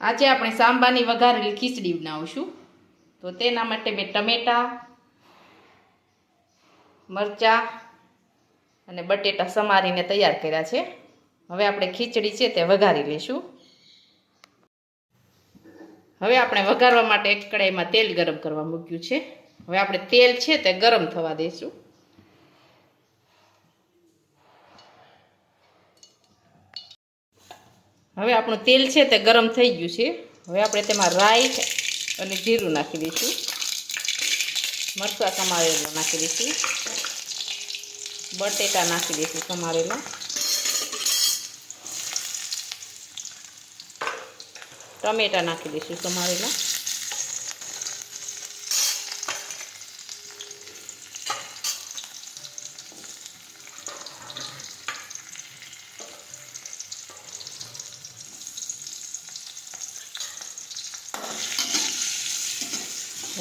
આજે આપણે સાંબાની વઘારેલી ખીચડી બનાવીશું. તો તેના માટે મેં ટમેટા, મરચાં અને બટેટા સમારીને તૈયાર કર્યા છે. હવે આપણે ખીચડી છે તે વઘારી લઈશું. હવે આપણે વઘારવા માટે એક કડાઈમાં તેલ ગરમ કરવા મૂક્યું છે. હવે આપણે તેલ છે તે ગરમ થવા દઈશું હવે આપણું તેલ છે તે ગરમ થઈ ગયું છે. હવે આપણે તેમાં રાઈ અને જીરું નાખી દઈશું. મરચાં સમારેલું નાખી દઈશું. બટેટા નાખી દઈશું સમારેલા. ટમેટા નાખી દઈશું સમારેલા.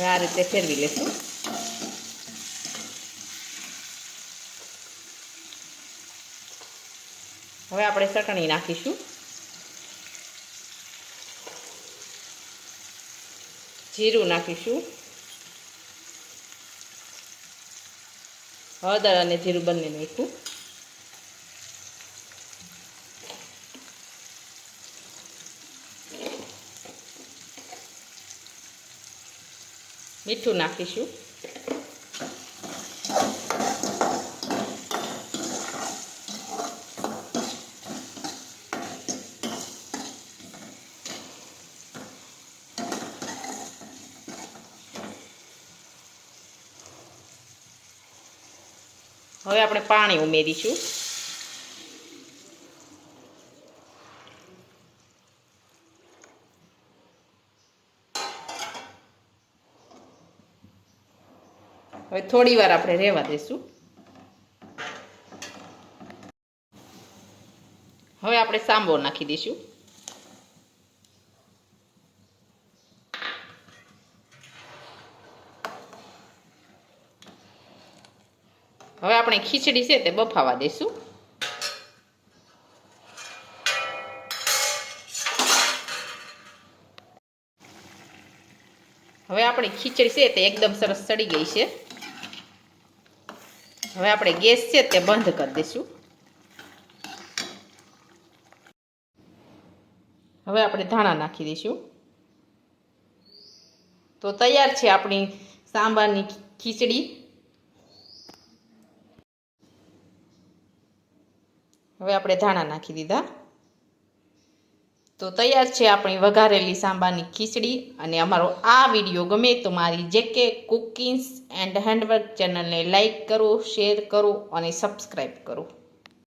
આ રીતે ફેરવી લેશું. હવે આપણે ચટણી નાખીશું. જીરું નાખીશું. હળદર અને જીરું બંને નાખ્યું મીઠું નાખીશું. હવે આપણે પાણી ઉમેરીશું. હવે થોડી વાર આપણે રહેવા દઈશું હવે આપણે સાંબો નાખી દઈશું. હવે આપણે ખીચડી છે તે બફાવા દઈશું હવે આપણી ખીચડી છે તે એકદમ સરસ સડી ગઈ છે. હવે આપણે ગેસ છે તે બંધ કરી દઈશું. હવે આપણે ધાણા નાખી દઈશું. તો તૈયાર છે આપણી સાંબારની ખીચડી. હવે આપણે ધાણા નાખી દીધા. તો તૈયાર છે આપણી વઘારેલી સાંબાની ખીચડી અને અમારો આ વીડિયો ગમે તો મારી જેકે કુકિંગ્સ એન્ડ હેન્ડવર્ક ચેનલને લાઇક કરો, શેર કરો અને સબસ્ક્રાઈબ કરો.